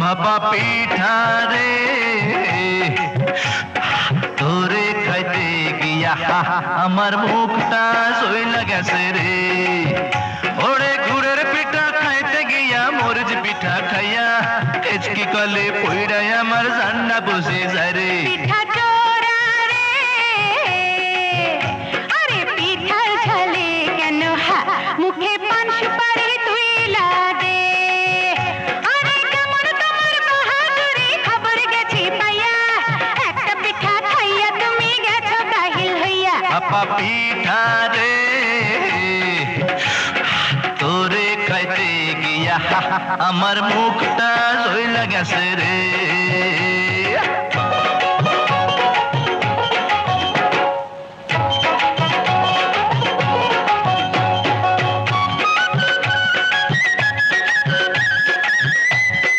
बाबा पीठा रे। तोरे खाते गिया अमर मुक्ता सोई लगे से रे ओड़े घुड़े रे पीठा खाते गिया मोरज पीठा खाया। एचकी कले पोइरा हमार जान्ना बसे जा रे। पिठा मुखे আপা পিঠা রে। তোরে খাইতে গিয়া আমার মুখটা সইলা গেছে রে।